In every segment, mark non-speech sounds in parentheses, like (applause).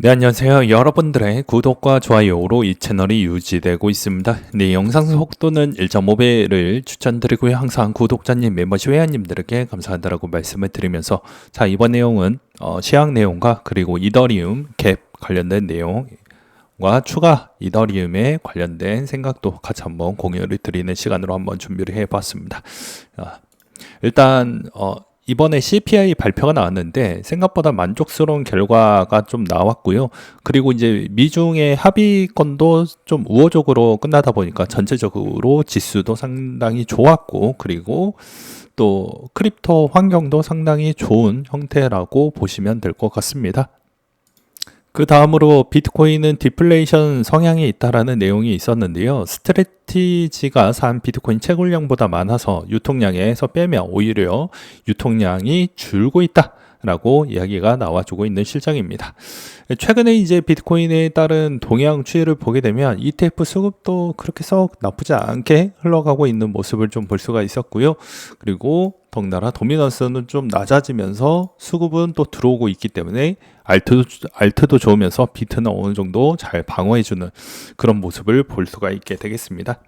네, 안녕하세요. 여러분들의 구독과 좋아요로 이 채널이 유지되고 있습니다. 네, 영상 속도는 1.5배를 추천드리고요. 항상 구독자님, 멤버십 회원님들에게 감사하다라고 말씀을 드리면서 자, 이번 내용은 어, 시황 내용과 그리고 이더리움 갭 관련된 내용과 추가 이더리움에 관련된 생각도 같이 한번 공유를 드리는 시간으로 한번 준비를 해봤습니다. 아, 일단 어, 이번에 CPI 발표가 나왔는데 생각보다 만족스러운 결과가 좀 나왔고요. 그리고 이제 미중의 합의건도 좀 우호적으로 끝나다 보니까 전체적으로 지수도 상당히 좋았고 그리고 또 크립토 환경도 상당히 좋은 형태라고 보시면 될 것 같습니다. 그 다음으로 비트코인은 디플레이션 성향이 있다라는 내용이 있었는데요. 스트레티지가 산 비트코인 채굴량보다 많아서 유통량에서 빼면 오히려 유통량이 줄고 있다. 라고 이야기가 나와주고 있는 실정입니다. 최근에 이제 비트코인에 따른 동향 추이를 보게 되면 ETF 수급도 그렇게 썩 나쁘지 않게 흘러가고 있는 모습을 좀 볼 수가 있었고요. 그리고 덩달아 도미넌스는 좀 낮아지면서 수급은 또 들어오고 있기 때문에 알트도, 알트도 좋으면서 비트는 어느 정도 잘 방어해주는 그런 모습을 볼 수가 있게 되겠습니다.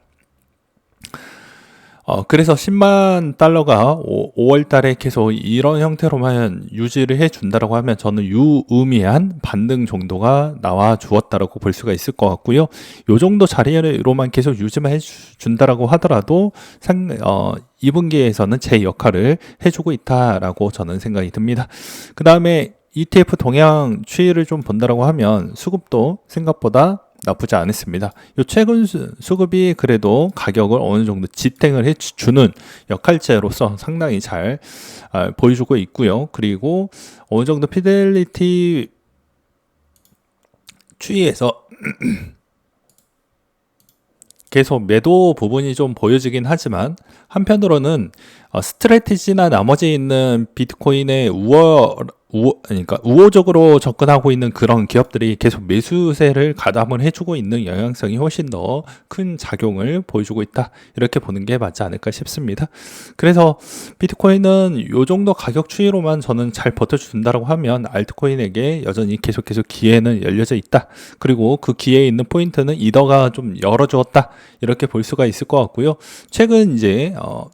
어, 그래서 10만 달러가 5, 월 달에 계속 이런 형태로만 유지를 해 준다라고 하면 저는 유의미한 반등 정도가 나와 주었다라고 볼 수가 있을 것 같고요. 요 정도 자리로만 계속 유지만 해 준다라고 하더라도 상, 어, 2분기에서는 제 역할을 해주고 있다라고 저는 생각이 듭니다. 그 다음에 ETF 동향 추이를 좀 본다라고 하면 수급도 생각보다 나쁘지 않았습니다. 요 최근 수급이 그래도 가격을 어느 정도 지탱을 해주는 역할제로서 상당히 잘 아, 보여주고 있고요. 그리고 어느 정도 피델리티 추이에서 (clears throat) 계속 매도 부분이 좀 보여지긴 하지만 한편으로는 어, 스트레티지나 나머지 있는 비트코인의 우월 우호, 그러니까 우호적으로 접근하고 있는 그런 기업들이 계속 매수세를 가담을 해주고 있는 영향성이 훨씬 더 큰 작용을 보여주고 있다. 이렇게 보는 게 맞지 않을까 싶습니다. 그래서 비트코인은 이 정도 가격 추이로만 저는 잘 버텨준다고 하면 알트코인에게 여전히 계속 계속 기회는 열려져 있다. 그리고 그 기회에 있는 포인트는 이더가 좀 열어주었다. 이렇게 볼 수가 있을 것 같고요. 최근 이제, 어,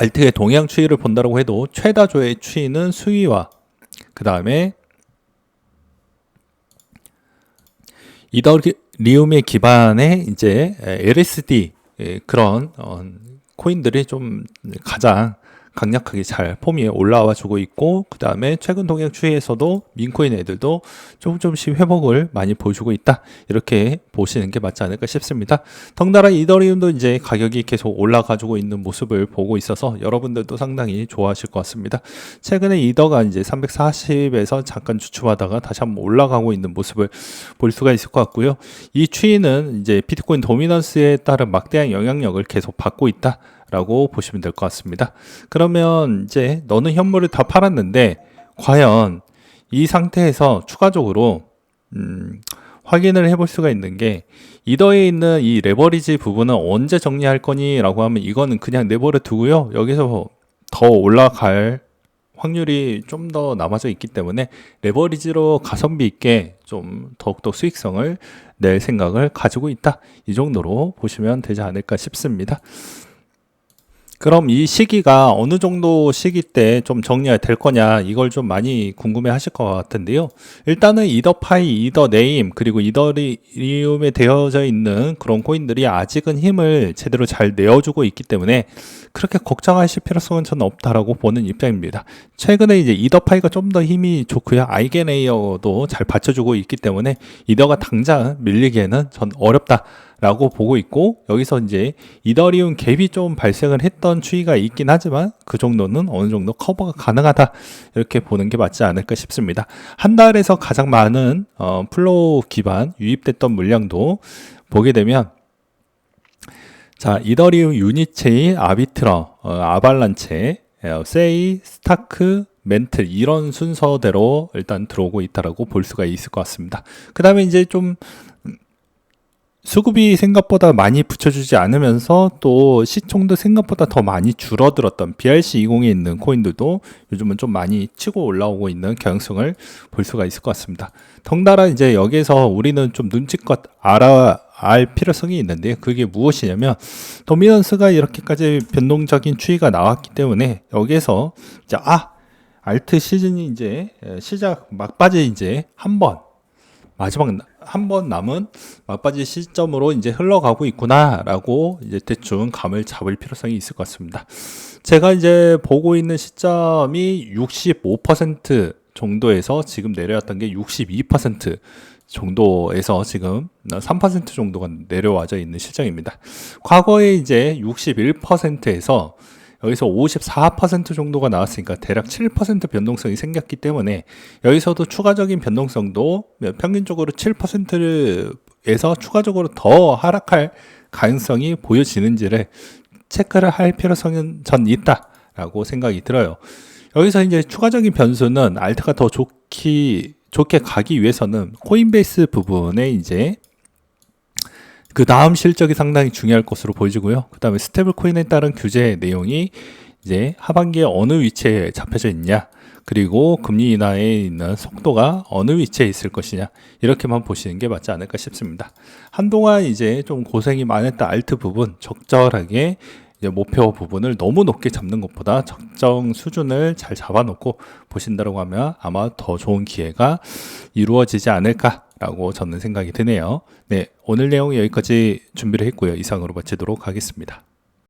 알트의 동향 추이를 본다고 해도 최다조의 추이는 수위와 그 다음에 이더리움의 기반의 이제 LSD 그런 어, 코인들이 좀 가장 강력하게 잘 폼이 올라와 주고 있고 그 다음에 최근 동향 추이에서도 민코인 애들도 조금 조금씩 회복을 많이 보여주고 있다. 이렇게 보시는 게 맞지 않을까 싶습니다. 덩달아 이더리움도 이제 가격이 계속 올라가지고 있는 모습을 보고 있어서 여러분들도 상당히 좋아하실 것 같습니다. 최근에 이더가 이제 340에서 잠깐 주춤하다가 다시 한번 올라가고 있는 모습을 볼 수가 있을 것 같고요. 이 추이는 이제 비트코인 도미넌스에 따른 막대한 영향력을 계속 받고 있다 라고 보시면 될 것 같습니다. 그러면 이제 너는 현물을 다 팔았는데 과연 이 상태에서 추가적으로 음, 확인을 해볼 수가 있는 게 이더에 있는 이 레버리지 부분은 언제 정리할 거니? 라고 하면 이거는 그냥 내버려 두고요. 여기서 더 올라갈 확률이 좀 더 남아져 있기 때문에 레버리지로 가성비 있게 좀 더욱더 수익성을 낼 생각을 가지고 있다. 이 정도로 보시면 되지 않을까 싶습니다. 그럼 이 시기가 어느 정도 시기 때 좀 정리가 될 거냐 이걸 좀 많이 궁금해 하실 것 같은데요. 일단은 이더파이, 이더네임 그리고 이더리움에 되어져 있는 그런 코인들이 아직은 힘을 제대로 잘 내어주고 있기 때문에 그렇게 걱정하실 필요성은 저는 없다라고 보는 입장입니다. 최근에 이제 이더파이가 좀 더 힘이 좋고요. 아이게네이어도 잘 받쳐주고 있기 때문에 이더가 당장 밀리기에는 전 어렵다. 라고 보고 있고 여기서 이제 이더리움 갭이 좀 발생을 했던 추이가 있긴 하지만 그 정도는 어느 정도 커버가 가능하다 이렇게 보는 게 맞지 않을까 싶습니다. 한 달에서 가장 많은 어, 플로우 기반 유입됐던 물량도 보게 되면 자 이더리움 유니체인 아비트러 어, 아발란체 어, 세이 스타크 멘틀 이런 순서대로 일단 들어오고 있다라고 볼 수가 있을 것 같습니다. 그 다음에 이제 좀 수급이 생각보다 많이 붙여주지 않으면서 또 시총도 생각보다 더 많이 줄어들었던 BRC20에 있는 코인들도 요즘은 좀 많이 치고 올라오고 있는 경향성을 볼 수가 있을 것 같습니다. 덩달아 이제 여기서 우리는 좀 눈치껏 알아 알 필요성이 있는데 그게 무엇이냐면 도미넌스가 이렇게까지 변동적인 추이가 나왔기 때문에 여기에서 이제 아 알트 시즌이 이제 시작 막바지 이제 한번 마지막 한 번 남은 막바지 시점으로 이제 흘러가고 있구나라고 이제 대충 감을 잡을 필요성이 있을 것 같습니다. 제가 이제 보고 있는 시점이 65% 정도에서 지금 내려왔던 게 62% 정도에서 지금 3% 정도가 내려와져 있는 실정입니다. 과거에 이제 61%에서 여기서 54% 정도가 나왔으니까 대략 7% 변동성이 생겼기 때문에 여기서도 추가적인 변동성도 평균적으로 7%에서 추가적으로 더 하락할 가능성이 보여지는지를 체크를 할 필요성은 전 있다라고 생각이 들어요. 여기서 이제 추가적인 변수는 알트가 더 좋기 좋게 가기 위해서는 코인베이스 부분에 이제 그 다음 실적이 상당히 중요할 것으로 보여지고요. 그 다음에 스테이블 코인에 따른 규제 내용이 이제 하반기에 어느 위치에 잡혀져 있냐, 그리고 금리 인하에 있는 속도가 어느 위치에 있을 것이냐, 이렇게만 보시는 게 맞지 않을까 싶습니다. 한동안 이제 좀 고생이 많았던 알트 부분 적절하게 이제 목표 부분을 너무 높게 잡는 것보다 적정 수준을 잘 잡아놓고 보신다고 하면 아마 더 좋은 기회가 이루어지지 않을까 라고 저는 생각이 드네요. 네, 오늘 내용 여기까지 준비를 했고요. 이상으로 마치도록 하겠습니다.